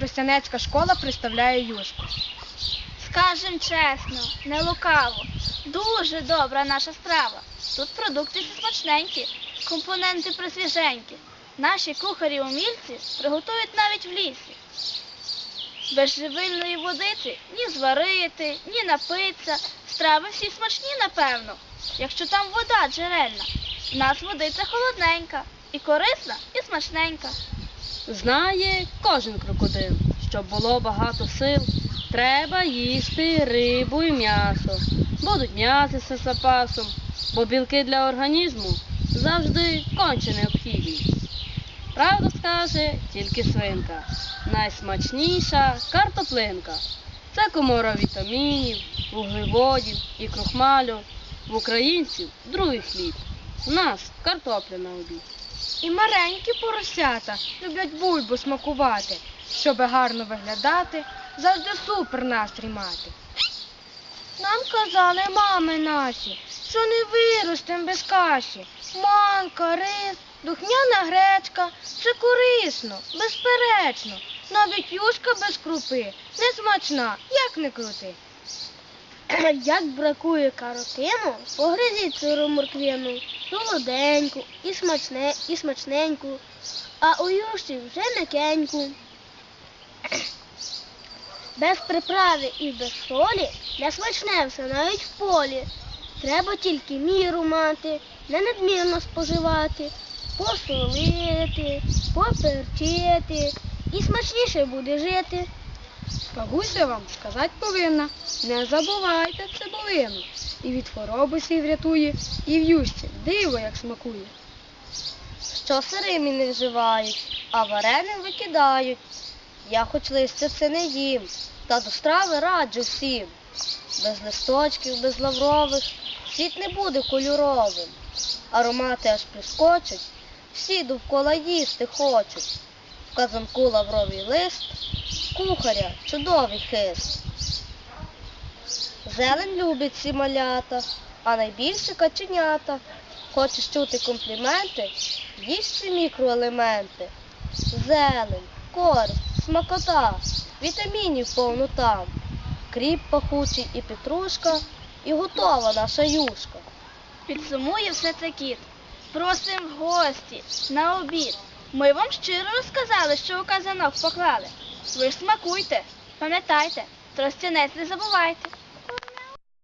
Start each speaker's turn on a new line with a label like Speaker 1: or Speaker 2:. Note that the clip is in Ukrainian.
Speaker 1: Тростянецька школа представляє юшку.
Speaker 2: Скажем чесно, не лукаво. Дуже добра наша страва. Тут продукти смачненькі, компоненти присвіженькі. Наші кухарі-умільці приготують навіть в лісі. Без живильної водиці ні зварити, ні напитися. Страви всі смачні, напевно, якщо там вода джерельна. У нас водиця холодненька, і корисна, і смачненька.
Speaker 3: Знає кожен крокодил, щоб було багато сил, треба їсти рибу і м'ясо. Будуть м'ясо з запасом, бо білки для організму завжди конче необхідні. Правду скаже тільки свинка. Найсмачніша картоплинка. Це комора вітамінів, вуглеводів і крохмалю. В українців другий хліб. Нас картопля на обід.
Speaker 1: І маленькі поросята люблять бульбу смакувати, щоби гарно виглядати, завжди супер настрій мати. Нам казали мами наші, що не виростем без каші. Манка, рис, духмяна гречка це корисно, безперечно. Навіть юшка без крупи не смачна, як не крути.
Speaker 2: Як бракує каротину, погризіть сиру морквину, солоденьку і, смачне, і смачненьку, а у юшці вже м'якеньку. Без приправи і без солі не смачне все навіть в полі. Треба тільки міру мати, не надмірно споживати, посолити, поперчити і смачніше буде жити.
Speaker 1: Бабуся вам сказати повинна, не забувайте цибулину. І від хвороби свій врятує, і в юшці диво як смакує.
Speaker 2: що сирими не вживають, а вареним викидають. Я хоч листя це не їм, та до страви раджу всім. Без листочків, без лаврових світ не буде кольоровим. Аромати аж прискочать, всі довкола їсти хочуть. В казанку лавровий лист, кухаря чудовий хист. Зелень любить ці малята, а найбільше каченята. Хочеш чути компліменти? Їж ці мікроелементи. Зелень, користь, смакота, вітамінів повнота. Кріп пахучий і петрушка, і готова наша юшка. Підсумує все це кіт. Просим в гості на обід. Ми вам щиро розказали, що у казанок поклали. Ви ж смакуйте, пам'ятайте, тростянець не забувайте.